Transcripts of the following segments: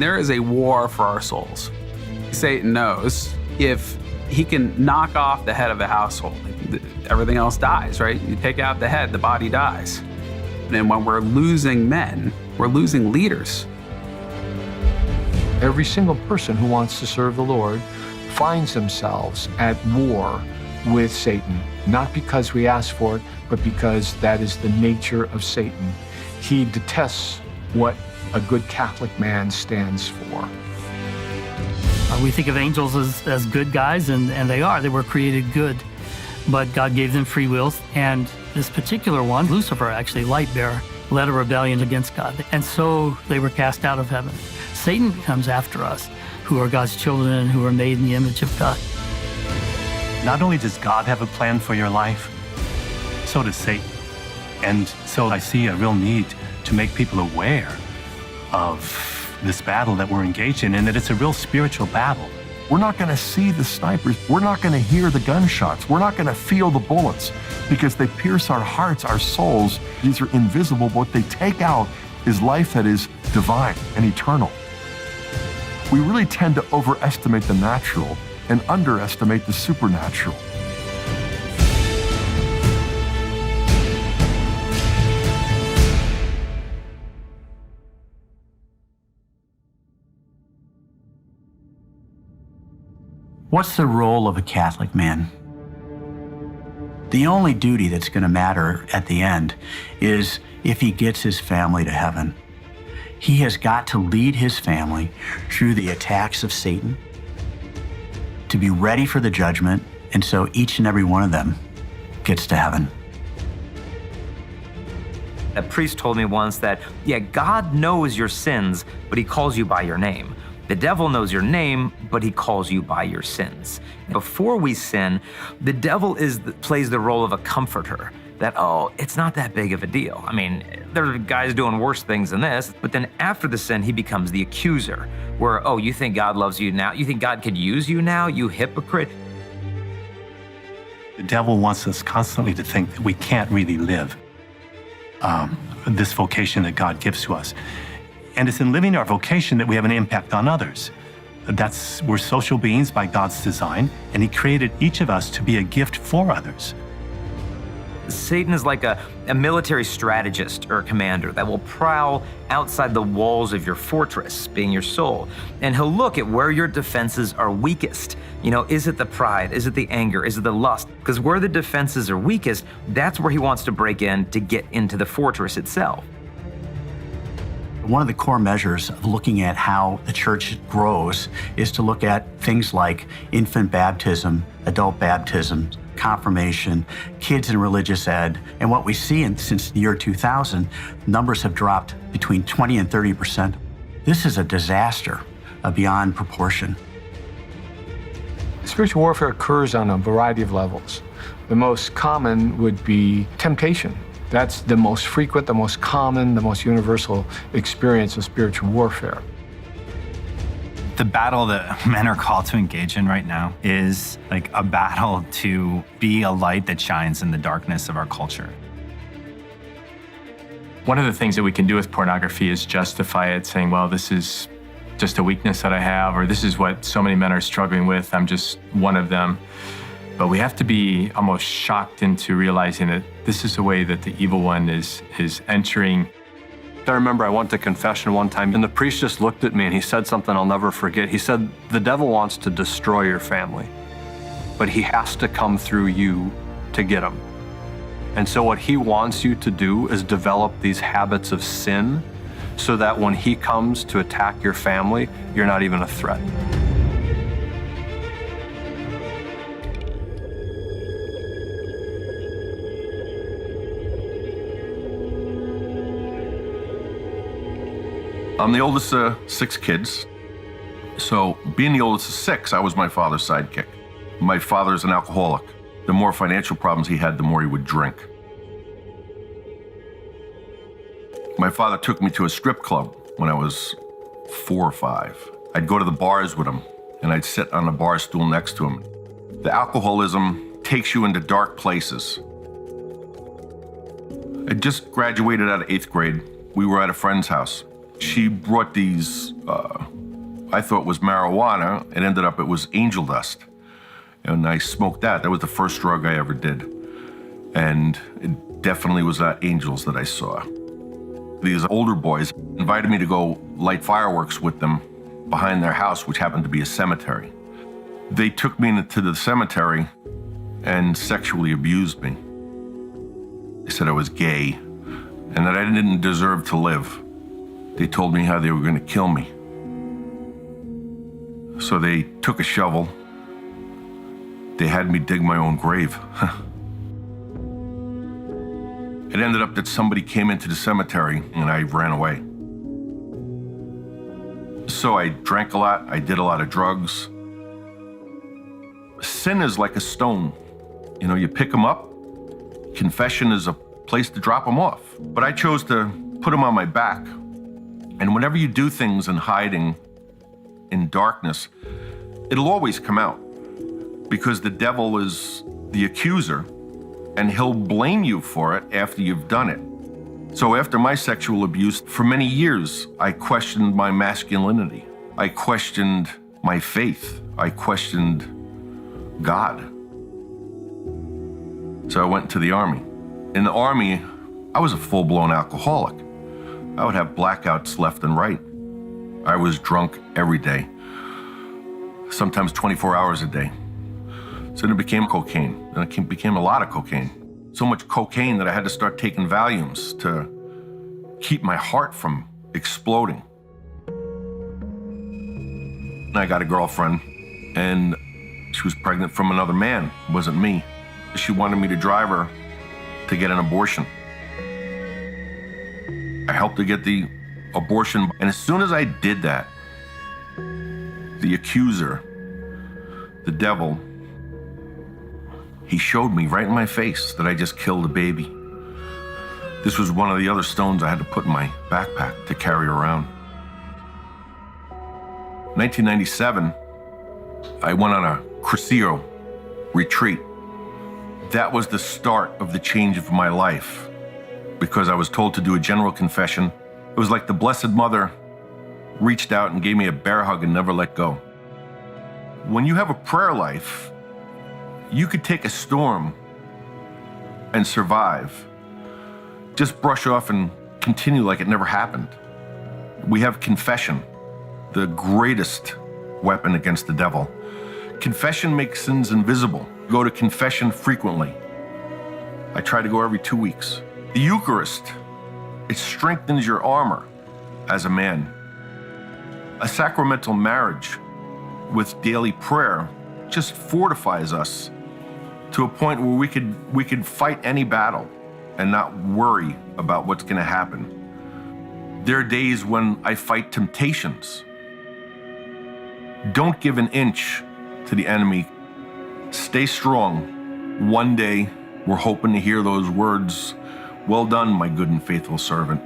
There is a war for our souls. Satan knows if he can knock off the head of a household, everything else dies, right? You take out the head, the body dies. And when we're losing men, we're losing leaders. Every single person who wants to serve the Lord finds themselves at war with Satan, not because we ask for it, but because that is the nature of Satan. He detests what a good Catholic man stands for. Uh, we think of angels as, as good guys, and, and they are. They were created good, but God gave them free wills. And this particular one, Lucifer, actually, light bearer, led a rebellion against God. And so they were cast out of heaven. Satan comes after us, who are God's children and who are made in the image of God. Not only does God have a plan for your life, so does Satan. And so I see a real need to make people aware of this battle that we're engaged in and that it's a real spiritual battle. We're not going to see the snipers. We're not going to hear the gunshots. We're not going to feel the bullets because they pierce our hearts, our souls. These are invisible. But what they take out is life that is divine and eternal. We really tend to overestimate the natural and underestimate the supernatural. What's the role of a Catholic man? The only duty that's going to matter at the end is if he gets his family to heaven. He has got to lead his family through the attacks of Satan, to be ready for the judgment, and so each and every one of them gets to heaven. A priest told me once that, yeah, God knows your sins, but he calls you by your name. The devil knows your name, but he calls you by your sins. Before we sin, the devil is plays the role of a comforter. That oh, it's not that big of a deal. I mean, there are guys doing worse things than this. But then after the sin, he becomes the accuser. Where oh, you think God loves you now? You think God could use you now? You hypocrite. The devil wants us constantly to think that we can't really live um, this vocation that God gives to us. And it's in living our vocation that we have an impact on others. That's we're social beings by God's design, and He created each of us to be a gift for others. Satan is like a, a military strategist or commander that will prowl outside the walls of your fortress, being your soul, and he'll look at where your defenses are weakest. You know, is it the pride? Is it the anger? Is it the lust? Because where the defenses are weakest, that's where he wants to break in to get into the fortress itself. One of the core measures of looking at how the church grows is to look at things like infant baptism, adult baptism, confirmation, kids in religious ed. And what we see in, since the year 2000, numbers have dropped between 20 and 30 percent. This is a disaster uh, beyond proportion. Spiritual warfare occurs on a variety of levels. The most common would be temptation. That's the most frequent, the most common, the most universal experience of spiritual warfare. The battle that men are called to engage in right now is like a battle to be a light that shines in the darkness of our culture. One of the things that we can do with pornography is justify it, saying, well, this is just a weakness that I have, or this is what so many men are struggling with. I'm just one of them. But we have to be almost shocked into realizing that this is the way that the evil one is, is entering. I remember I went to confession one time, and the priest just looked at me and he said something I'll never forget. He said, The devil wants to destroy your family, but he has to come through you to get him. And so, what he wants you to do is develop these habits of sin so that when he comes to attack your family, you're not even a threat. I'm the oldest of six kids. So, being the oldest of six, I was my father's sidekick. My father's an alcoholic. The more financial problems he had, the more he would drink. My father took me to a strip club when I was four or five. I'd go to the bars with him, and I'd sit on a bar stool next to him. The alcoholism takes you into dark places. I just graduated out of eighth grade. We were at a friend's house. She brought these, uh, I thought was marijuana. It ended up it was angel dust. And I smoked that. That was the first drug I ever did. And it definitely was not angels that I saw. These older boys invited me to go light fireworks with them behind their house, which happened to be a cemetery. They took me into the cemetery and sexually abused me. They said I was gay and that I didn't deserve to live. They told me how they were going to kill me. So they took a shovel. They had me dig my own grave. it ended up that somebody came into the cemetery and I ran away. So I drank a lot, I did a lot of drugs. Sin is like a stone. You know, you pick them up, confession is a place to drop them off. But I chose to put them on my back. And whenever you do things in hiding, in darkness, it'll always come out because the devil is the accuser and he'll blame you for it after you've done it. So, after my sexual abuse, for many years, I questioned my masculinity. I questioned my faith. I questioned God. So, I went to the army. In the army, I was a full blown alcoholic. I would have blackouts left and right. I was drunk every day, sometimes 24 hours a day. So then it became cocaine. Then it became a lot of cocaine. So much cocaine that I had to start taking Valiums to keep my heart from exploding. And I got a girlfriend, and she was pregnant from another man. It wasn't me. She wanted me to drive her to get an abortion. I helped to get the abortion. And as soon as I did that, the accuser, the devil, he showed me right in my face that I just killed a baby. This was one of the other stones I had to put in my backpack to carry around. 1997, I went on a Crucio retreat. That was the start of the change of my life because I was told to do a general confession. It was like the Blessed Mother reached out and gave me a bear hug and never let go. When you have a prayer life, you could take a storm and survive. Just brush off and continue like it never happened. We have confession, the greatest weapon against the devil. Confession makes sins invisible. Go to confession frequently. I try to go every two weeks. The Eucharist, it strengthens your armor as a man. A sacramental marriage with daily prayer just fortifies us to a point where we could we could fight any battle and not worry about what's going to happen. There are days when I fight temptations. Don't give an inch to the enemy. Stay strong. One day we're hoping to hear those words, "Well done, my good and faithful servant.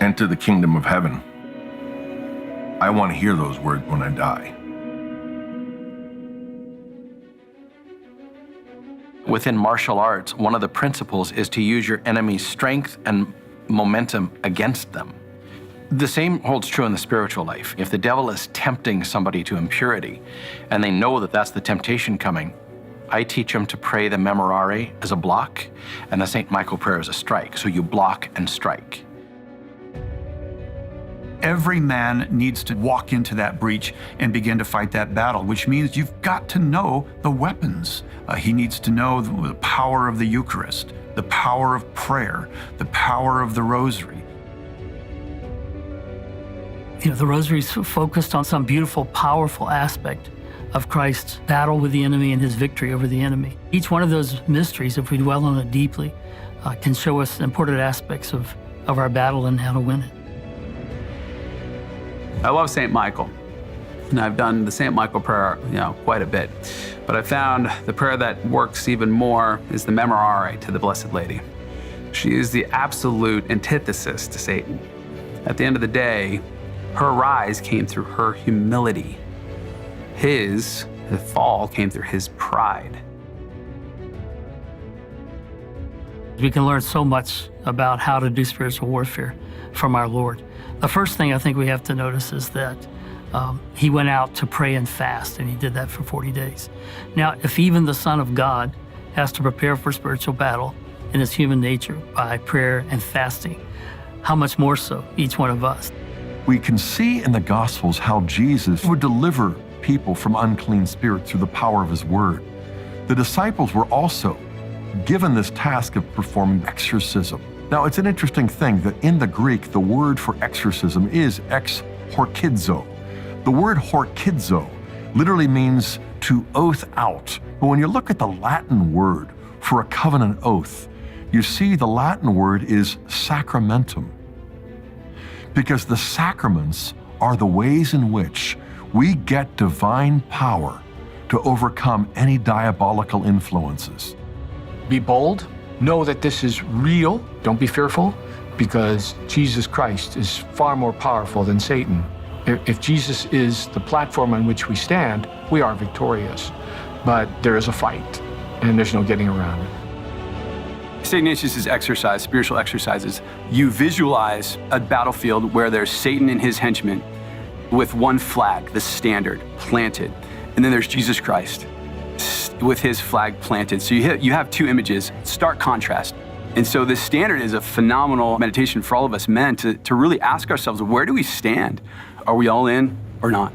Enter the kingdom of heaven." I want to hear those words when I die. Within martial arts, one of the principles is to use your enemy's strength and momentum against them. The same holds true in the spiritual life. If the devil is tempting somebody to impurity and they know that that's the temptation coming, I teach them to pray the Memorare as a block and the St. Michael prayer as a strike. So you block and strike. Every man needs to walk into that breach and begin to fight that battle, which means you've got to know the weapons. Uh, he needs to know the, the power of the Eucharist, the power of prayer, the power of the Rosary. You know, the rosary is focused on some beautiful, powerful aspect of Christ's battle with the enemy and his victory over the enemy. Each one of those mysteries, if we dwell on it deeply, uh, can show us important aspects of, of our battle and how to win it. I love St. Michael. And I've done the St. Michael prayer, you know, quite a bit. But I found the prayer that works even more is the Memorare to the Blessed Lady. She is the absolute antithesis to Satan. At the end of the day, her rise came through her humility. His the fall came through his pride. We can learn so much about how to do spiritual warfare from our Lord. The first thing I think we have to notice is that um, he went out to pray and fast, and he did that for 40 days. Now, if even the Son of God has to prepare for spiritual battle in his human nature by prayer and fasting, how much more so each one of us? We can see in the Gospels how Jesus would deliver people from unclean spirits through the power of his word. The disciples were also given this task of performing exorcism. Now, it's an interesting thing that in the Greek, the word for exorcism is ex horkidzo. The word horkidzo literally means to oath out. But when you look at the Latin word for a covenant oath, you see the Latin word is sacramentum. Because the sacraments are the ways in which we get divine power to overcome any diabolical influences. Be bold. Know that this is real. Don't be fearful because Jesus Christ is far more powerful than Satan. If if Jesus is the platform on which we stand, we are victorious. But there is a fight, and there's no getting around it. St. Ignatius' exercise, spiritual exercises, you visualize a battlefield where there's Satan and his henchmen with one flag, the standard, planted. And then there's Jesus Christ with his flag planted. So you, hit, you have two images, stark contrast. And so this standard is a phenomenal meditation for all of us men to, to really ask ourselves where do we stand? Are we all in or not?